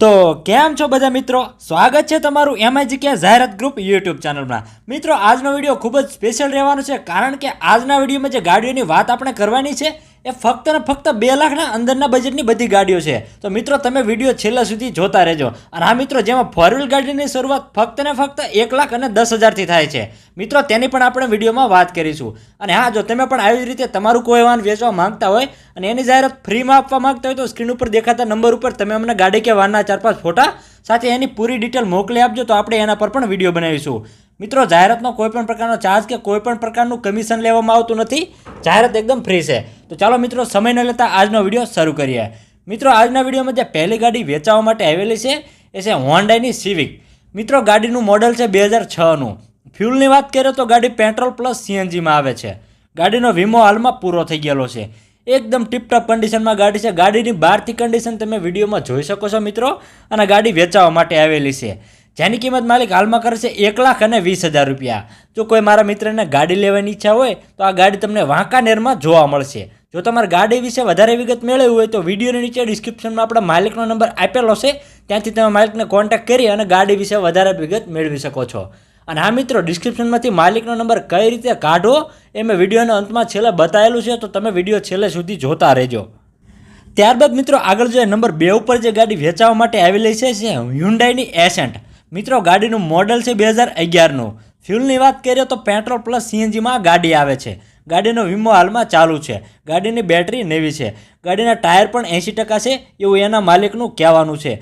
તો કેમ છો બધા મિત્રો? સ્વાગત છે તમારું એમઆઈ જગ્યા જાહેરાત ગ્રુપ યુટ્યુબ ચેનલમાં. મિત્રો, આજનો વીડિયો ખૂબ જ સ્પેશિયલ રહેવાનો છે કારણ કે આજના વિડીયોમાં જે ગાડીઓની વાત આપણે કરવાની છે એ ફક્ત ને ફક્ત બે લાખના અંદરના બજેટની બધી ગાડીઓ છે. તો મિત્રો, તમે વીડિયો છેલ્લા સુધી જોતા રહેજો. અને હા મિત્રો, જેમાં ફોર વ્હીલ ગાડીની શરૂઆત ફક્ત ને ફક્ત એક લાખ અને દસ હજારથી થાય છે. મિત્રો, તેની પણ આપણે વિડીયોમાં વાત કરીશું. અને હા, જો તમે પણ આવી રીતે તમારું કોઈ વાહન વેચવા માંગતા હોય અને એની જાહેરાત ફ્રીમાં આપવા માંગતા હોય તો સ્ક્રીન ઉપર દેખાતા નંબર ઉપર તમે અમને ગાડી કે વાહનના ચાર પાંચ ફોટા સાથે એની પૂરી ડિટેલ મોકલી આપજો. તો આપણે એના પર પણ વીડિયો બનાવીશું. મિત્રો, જાહેરાતનો કોઈપણ પ્રકારનો ચાર્જ કે કોઈપણ પ્રકારનું કમિશન લેવામાં આવતું નથી. જાહેરાત એકદમ ફ્રી છે. તો ચાલો મિત્રો, સમય ન લેતા આજનો વીડિયો શરૂ કરીએ. મિત્રો, આજના વિડીયોમાં જે પહેલી ગાડી વેચાવા માટે આવેલી છે, એ છે હોન્ડાની સિવિક મિત્રો, ગાડીનું મોડલ છે બે હજાર છનું. ફ્યુલની વાત કરીએ તો ગાડી પેટ્રોલ પ્લસ સીએનજીમાં આવે છે. ગાડીનો વીમો હાલમાં પૂરો થઈ ગયેલો છે. એકદમ ટીપટોપ કન્ડિશનમાં ગાડી છે. ગાડીની બહારથી કન્ડિશન તમે વિડીયોમાં જોઈ શકો છો મિત્રો. અને ગાડી વેચાવા માટે આવેલી છે. જેની કિંમત માલિક હાલમાં કરે છે એક લાખ અને વીસ હજાર રૂપિયા. જો કોઈ મારા મિત્રને ગાડી લેવાની ઈચ્છા હોય, તો આ ગાડી તમને વાંકાનેરમાં જોવા મળશે. જો તમારે ગાડી વિશે વધારે વિગત મેળવવી હોય, તો વિડીયોની નીચે ડિસ્ક્રિપ્શનમાં આપણા માલિકનો નંબર આપેલો છે. ત્યાંથી તમે માલિકને કોન્ટેક્ટ કરી અને ગાડી વિશે વધારે વિગત મેળવી શકો છો. અને હા મિત્રો ડિસ્ક્રિપ્શનમાંથી માલિકનો નંબર કઈ રીતે કાઢો એ મેં વિડીયોના અંતમાં છેલ્લે બતાવેલું છે. તો તમે વીડિયો છેલ્લે સુધી જોતા રહેજો. ત્યારબાદ મિત્રો, આગળ જે નંબર બે ઉપર જે ગાડી વેચાવા માટે આવેલી છે છે હ્યુન્ડાઈની એસેન્ટ મિત્રો, ગાડીનું મોડલ છે બે હજાર અગિયારનું. ફ્યુલની વાત કરીએ તો પેટ્રોલ પ્લસ સીએનજીમાં ગાડી આવે છે. ગાડીનો વીમો હાલમાં ચાલુ છે. ગાડીની બેટરી નેવી છે. ગાડીના ટાયર પણ એંશી ટકા છે એવું એના માલિકનું કહેવાનું છે.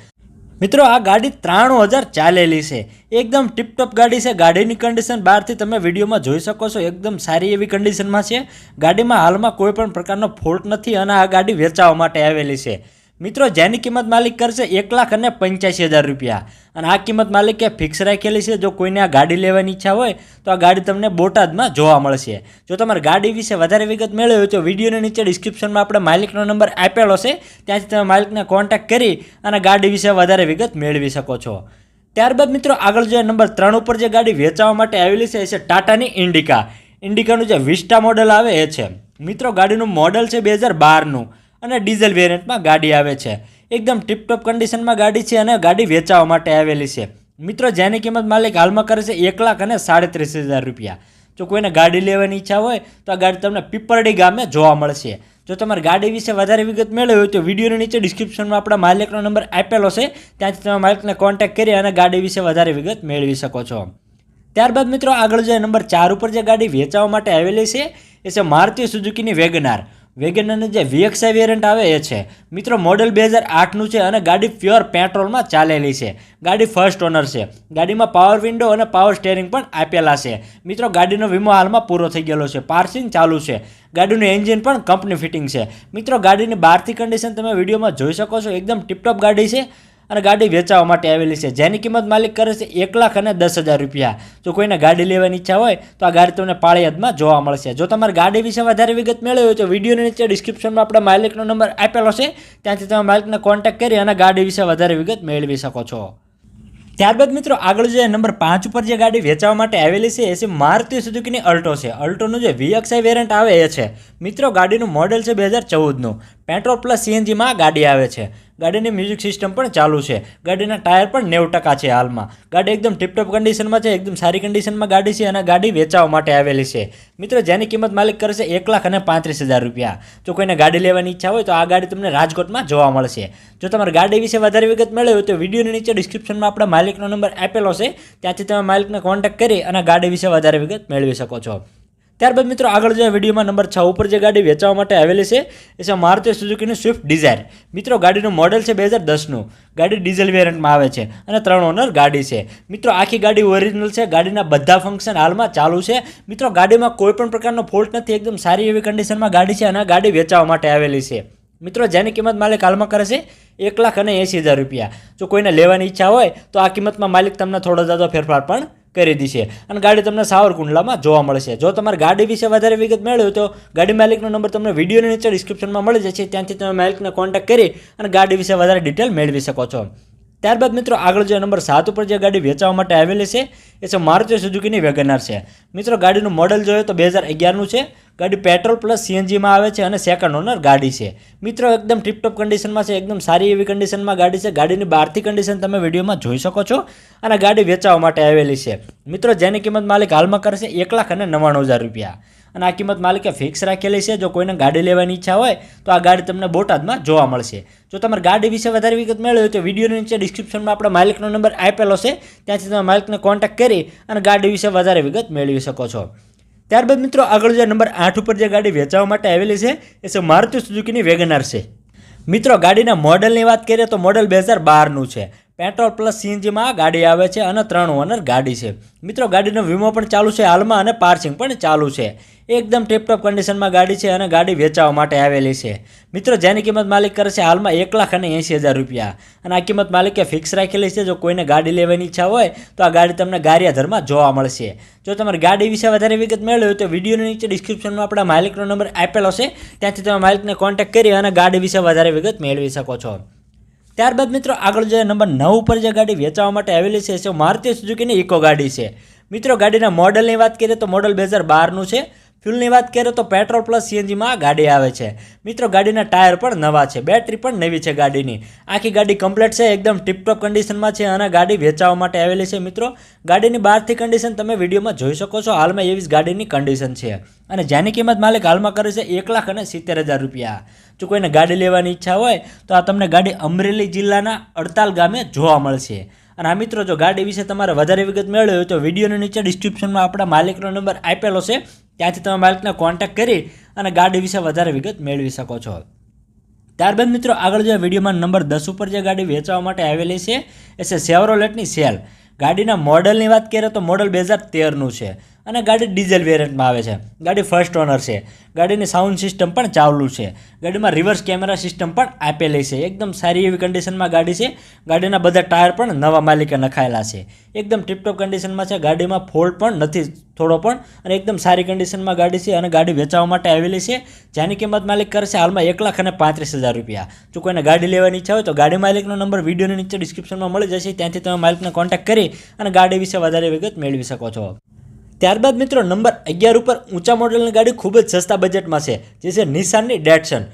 મિત્રો, આ ગાડી ત્રાણું હજાર ચાલેલી છે. એકદમ ટીપટોપ ગાડી છે. ગાડીની કન્ડિશન બહારથી તમે વિડીયોમાં જોઈ શકો છો. એકદમ સારી એવી કન્ડિશનમાં છે. ગાડીમાં હાલમાં કોઈ પણ પ્રકારનો ફોલ્ટ નથી અને આ ગાડી વેચાવા માટે આવેલી છે. મિત્રો, જેની કિંમત માલિક કરશે એક લાખ અને પંચ્યાસી હજાર રૂપિયા. અને આ કિંમત માલિકે ફિક્સ રાખેલી છે. જો કોઈને આ ગાડી લેવાની ઈચ્છા હોય, તો આ ગાડી તમને બોટાદમાં જોવા મળશે. જો તમારે ગાડી વિશે વધારે વિગત મેળવી હોય તો વિડીયોની નીચે ડિસ્ક્રિપ્શનમાં આપણે માલિકનો નંબર આપેલો છે. ત્યાંથી તમે માલિકને કોન્ટેક્ટ કરી અને ગાડી વિશે વધારે વિગત મેળવી શકો છો. ત્યારબાદ મિત્રો, આગળ જે નંબર ત્રણ ઉપર જે ગાડી વેચાવા માટે આવેલી છે, એ છે ટાટાની ઇન્ડિકા. ઇન્ડિકાનું જે વિસ્ટા મોડલ આવે, એ છે. મિત્રો, ગાડીનું મોડલ છે બે હજાર બારનું. અને ડીઝલ વેરિયન્ટમાં ગાડી આવે છે. એકદમ ટીપટોપ કન્ડિશનમાં ગાડી છે અને ગાડી વેચાવા માટે આવેલી છે. મિત્રો, જેની કિંમત માલિક હાલમાં કરે છે એક લાખ અને સાડત્રીસ હજાર રૂપિયા. જો કોઈને ગાડી લેવાની ઈચ્છા હોય, તો આ ગાડી તમને પીપરડી ગામે જોવા મળશે. જો તમારે ગાડી વિશે વધારે વિગત મેળવી હોય, તો વિડીયોની નીચે ડિસ્ક્રિપ્શનમાં આપણા માલિકનો નંબર આપેલો છે. ત્યાંથી તમે માલિકને કોન્ટેક્ટ કરી અને ગાડી વિશે વધારે વિગત મેળવી શકો છો. ત્યારબાદ મિત્રો, આગળ જે નંબર ચાર ઉપર જે ગાડી વેચાવા માટે આવેલી છે, એ છે મારુતિ સુઝુકીની વેગનાર. વેગનરની જે વીએક્સઆઈ વેરિયન્ટ આવે એ છે. મિત્રો મોડલ બે હજાર આઠનું છે અને ગાડી પ્યોર પેટ્રોલમાં ચાલેલી છે. ગાડી ફર્સ્ટ ઓનર છે. ગાડીમાં પાવર વિન્ડો અને પાવર સ્ટેરિંગ પણ આપેલા છે. મિત્રો, ગાડીનો વીમો હાલમાં પૂરો થઈ ગયેલો છે. પાર્સિંગ ચાલુ છે. ગાડીનું એન્જિન પણ કંપની ફિટિંગ છે. મિત્રો, ગાડીની બહારથી કન્ડિશન તમે વિડીયોમાં જોઈ શકો છો. એકદમ ટિપટોપ ગાડી છે. અને ગાડી વેચાવા માટે આવેલી છે. જેની કિંમત માલિક કરે છે એક લાખ અને દસ હજાર રૂપિયા. જો કોઈને ગાડી લેવાની ઈચ્છા હોય, તો આ ગાડી તમને પાળિયાદમાં જોવા મળશે. જો તમારે ગાડી વિશે વધારે વિગત મેળવી હોય, તો વિડીયોની નીચે ડિસ્ક્રિપ્શનમાં આપણા માલિકનો નંબર આપેલો છે. ત્યાંથી તમે માલિકને કોન્ટેક્ટ કરી અને ગાડી વિશે વધારે વિગત મેળવી શકો છો. ત્યારબાદ મિત્રો, આગળ જે નંબર પાંચ ઉપર જે ગાડી વેચાવા માટે આવેલી છે, એ છે મારુતિ સુઝુકીની અલ્ટો છે. અલ્ટોનું જે વીએક્સઆઈ વેરિયન્ટ આવે, એ છે. મિત્રો, ગાડીનું મોડલ છે બે હજાર ચૌદનું. પેટ્રોલ પ્લસ સીએનજીમાં ગાડી આવે છે. ગાડીની મ્યુઝિક સિસ્ટમ પણ ચાલુ છે. ગાડીના ટાયર પણ નેવું ટકા છે હાલમાં. ગાડી એકદમ ટિપટોપ કન્ડિશનમાં છે, એકદમ સારી કન્ડિશનમાં ગાડી છે અને ગાડી વેચાવા માટે આવેલી છે. મિત્રો, જેની કિંમત માલિક કરશે એક લાખ અને પાંત્રીસ હજાર રૂપિયા. જો કોઈને ગાડી લેવાની ઈચ્છા હોય તો આ ગાડી તમને રાજકોટમાં જોવા મળશે. જો તમારે ગાડી વિશે વધારે વિગત મળે હોય તો વિડીયોની નીચે ડિસ્ક્રિપ્શનમાં આપણા માલિકનો નંબર આપેલો છે. ત્યાંથી તમે માલિકને કોન્ટેક્ટ કરી અને ગાડી વિશે વધારે વિગત મેળવી શકો છો. ત્યારબાદ મિત્રો આગળ જે વિડીયોમાં નંબર છ ઉપર જે ગાડી વેચવા માટે આવેલી છે, એ છે મારુતિ સુઝુકીની સ્વિફ્ટ ડિઝાયર મિત્રો, ગાડીનું મોડલ છે બે હજાર દસનું. ગાડી ડીઝલ વેરિયન્ટમાં આવે છે અને ત્રણ ઓનર ગાડી છે. મિત્રો, આખી ગાડી ઓરિજિનલ છે, ગાડીના બધા ફંક્શન હાલમાં ચાલુ છે. મિત્રો, ગાડીમાં કોઈ પણ પ્રકારનો ફોલ્ટ નથી, એકદમ સારી એવી કન્ડિશનમાં ગાડી છે અને ગાડી વેચાવા માટે આવેલી છે. મિત્રો, જેની કિંમત માલિક હાલમાં કરે છે, એક લાખ અને એંસી હજાર રૂપિયા. જો કોઈને લેવાની ઈચ્છા હોય, તો આ કિંમતમાં માલિક તમને થોડો જાદો ફેરફાર પણ કરી દીશે અને ગાડી તમને સાવરકુંડલામાં જોવા મળશે. જો તમારે ગાડી વિશે વધારે વિગત મેળવ્યો તો ગાડી માલિકનો નંબર તમને વિડીયોની નીચે ડિસ્ક્રિપ્શનમાં મળી જશે. ત્યાંથી તમે માલિકને કોન્ટેક્ટ કરી અને ગાડી વિશે વધારે ડિટેલ મેળવી શકો છો. ત્યારબાદ મિત્રો, આગળ જે નંબર સાત ઉપર જે ગાડી વેચવા માટે આવેલી છે, એ છે મારુતિ સુઝુકીની વેગનાર છે. મિત્રો, ગાડીનું મોડલ જોઈએ તો બે હજાર અગિયારનું છે. ગાડી પેટ્રોલ પ્લસ સીએનજીમાં આવે છે અને સેકન્ડ ઓનર ગાડી છે. મિત્રો, એકદમ ટિપટોપ કન્ડિશનમાં છે, એકદમ સારી એવી કન્ડિશનમાં ગાડી છે. ગાડીની બહારથી કન્ડિશન તમે વિડીયોમાં જોઈ શકો છો અને ગાડી વેચાવા માટે આવેલી છે. મિત્રો, જેની કિંમત માલિક હાલમાં કરશે એક લાખ અને નવ્વાણું હજાર રૂપિયા. અને આ કિંમત માલિકે ફિક્સ રાખેલી છે. જો કોઈને ગાડી લેવાની ઈચ્છા હોય, તો આ ગાડી તમને બોટાદમાં જોવા મળશે. જો તમારે ગાડી વિશે વધારે વિગત મેળવી હોય તો વિડીયોની નીચે ડિસ્ક્રિપ્શનમાં આપણા માલિકનો નંબર આપેલો છે. ત્યાંથી તમે માલિકને કોન્ટેક્ટ કરી અને ગાડી વિશે વધારે વિગત મેળવી શકો છો. ત્યારબાદ મિત્રો, આગળ જે નંબર આઠ ઉપર જે ગાડી વેચવા માટે આવેલી છે, એ છે મારુતિ સુઝુકીની વેગનાર છે. મિત્રો, ગાડીના મોડલની વાત કરીએ તો મોડલ બે હજાર બારનું છે. પેટ્રોલ પ્લસ સીએનજીમાં ગાડી આવે છે અને ત્રણ ઓનર ગાડી છે. મિત્રો, ગાડીનો વીમો પણ ચાલુ છે હાલમાં અને પાર્સિંગ પણ ચાલુ છે. એકદમ ટેપટોપ કન્ડિશનમાં ગાડી છે અને ગાડી વેચાવા માટે આવેલી છે. મિત્રો, જેની કિંમત માલિક કરે છે હાલમાં એક લાખ અને એંસી હજાર રૂપિયા. અને આ કિંમત માલિકે ફિક્સ રાખેલી છે. જો કોઈને ગાડી લેવાની ઈચ્છા હોય, તો આ ગાડી તમને ગારિયાધરમાં જોવા મળશે. જો તમારે ગાડી વિશે વધારે વિગત મેળવી હોય, તો વિડીયોની નીચે ડિસ્ક્રિપ્શનમાં આપણા માલિકનો નંબર આપેલો છે. ત્યાંથી તમે માલિકને કોન્ટેક્ટ કરી અને ગાડી વિશે વધારે વિગત મેળવી શકો છો. ત્યારબાદ મિત્રો, આગળ જે નંબર નવ ઉપર જે ગાડી વેચાવા માટે આવેલી છે, એ મારુતિ સુઝુકીની ઇકો ગાડી છે. મિત્રો, ગાડીના મોડલની વાત કરીએ તો મોડલ બે હજાર બારનું છે. ફ્યુલની વાત કરીએ તો પેટ્રોલ પ્લસ સીએનજીમાં ગાડી આવે છે. મિત્રો, ગાડીના ટાયર પણ નવા છે. બેટરી પણ નવી છે ગાડીની. આખી ગાડી કમ્પ્લીટ છે, એકદમ ટિપટોપ કન્ડિશનમાં છે અને ગાડી વેચાવા માટે આવેલી છે. મિત્રો, ગાડીની બહારથી કન્ડિશન તમે વિડીયોમાં જોઈ શકો છો. હાલમાં એવી જ ગાડીની કન્ડિશન છે. અને જેની કિંમત માલિક હાલમાં કરે છે એક લાખ અને સિત્તેર હજાર રૂપિયા. જો કોઈને ગાડી લેવાની ઈચ્છા હોય, તો આ તમને ગાડી અમરેલી જિલ્લાના અડતાલ ગામે જોવા મળશે. અને આ મિત્રો, જો ગાડી વિશે તમારે વધારે વિગત મેળવી હોય તો વિડીયોની નીચે ડિસ્ક્રિપ્શનમાં આપણા માલિકનો નંબર આપેલો છે. ત્યાંથી તમે માલિકને કોન્ટેક્ટ કરી અને ગાડી વિશે વધારે વિગત મેળવી શકો છો. ત્યારબાદ મિત્રો, આગળ જે વિડીયોમાં નંબર દસ ઉપર જે ગાડી વેચવા માટે આવેલી છે, એ છે સેવરોલેટની સેલ ગાડીના મોડલની વાત કરીએ તો મોડલ બે હજાર તેરનું છે. અને ગાડી ડીઝલ વેરિયન્ટમાં આવે છે. ગાડી ફર્સ્ટ ઓનર છે. ગાડીની સાઉન્ડ સિસ્ટમ પણ ચાવલું છે. ગાડીમાં રિવર્સ કેમેરા સિસ્ટમ પણ આપેલી છે. એકદમ સારી એવી કન્ડિશનમાં ગાડી છે. ગાડીના બધા ટાયર પણ નવા માલિકે નખાયેલા છે. એકદમ ટિપટોપ કન્ડિશનમાં છે. ગાડીમાં ફોલ્ટ પણ નથી થોડો પણ, અને એકદમ સારી કન્ડિશનમાં ગાડી છે અને ગાડી વેચાવા માટે આવેલી છે. જેની કિંમત માલિક કરશે હાલમાં એક લાખ અને પાંત્રીસ હજાર રૂપિયા. જો કોઈને ગાડી લેવાની ઈચ્છા હોય તો ગાડી માલિકનો નંબર વિડીયોની નીચે ડિસ્ક્રિપ્શનમાં મળી જશે. ત્યાંથી તમે માલિકને કોન્ટેક્ટ કરી અને ગાડી વિશે વધારે વિગત મેળવી શકો છો. ત્યારબાદ મિત્રો નંબર અગિયાર ઉપર ઊંચા મોડલની ગાડી ખૂબ જ સસ્તા બજેટમાં છે, જે છે નિશાનની ડેટસન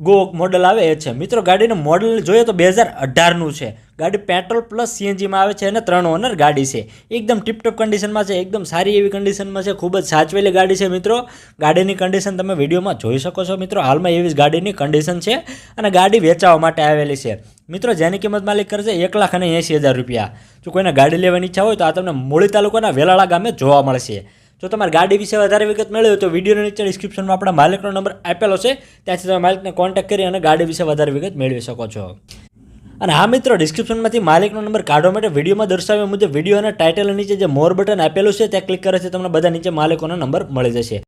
ગો મોડલ આવે એ છે. મિત્રો, ગાડીનું મોડલ જોઈએ તો બે હજાર અઢારનું છે. ગાડી પેટ્રોલ પ્લસ સીએનજીમાં આવે છે અને ત્રણ ઓનર ગાડી છે. એકદમ ટીપટોપ કન્ડિશનમાં છે, એકદમ સારી એવી કન્ડિશનમાં છે, ખૂબ જ સાચવેલી ગાડી છે મિત્રો. ગાડીની કન્ડિશન તમે વિડીયોમાં જોઈ શકો છો મિત્રો. હાલમાં એવી જ ગાડીની કન્ડિશન છે અને ગાડી વેચાવા માટે આવેલી છે. મિત્રો, જેની કિંમત માલિક કરશે એક લાખ અને એંસી હજાર રૂપિયા. જો કોઈને ગાડી લેવાની ઈચ્છા હોય તો આ તમને મૂળી તાલુકાના વેલાળા ગામે જોવા મળશે. જો તમારે ગાડી વિશે વધારે વિગત મેળવી હોય તો વિડીયોની નીચે ડિસ્ક્રિપ્શનમાં આપણા માલિકનો નંબર આપેલો છે. ત્યાંથી તમે માલિકને કોન્ટેક્ટ કરી અને ગાડી વિશે વધારે વિગત મેળવી શકો છો. અને હા મિત્રો ડિસ્ક્રિપ્શનમાંથી માલિકનો નંબર કાઢવા માટે વિડીયોમાં દર્શાવ્યા મુજબ વીડિયો અને ટાઇટલ નીચે જે મોર બટન આપેલું છે, ત્યાં ક્લિક કરે છે, તમને બધા નીચે માલિકોનો નંબર મળી જશે.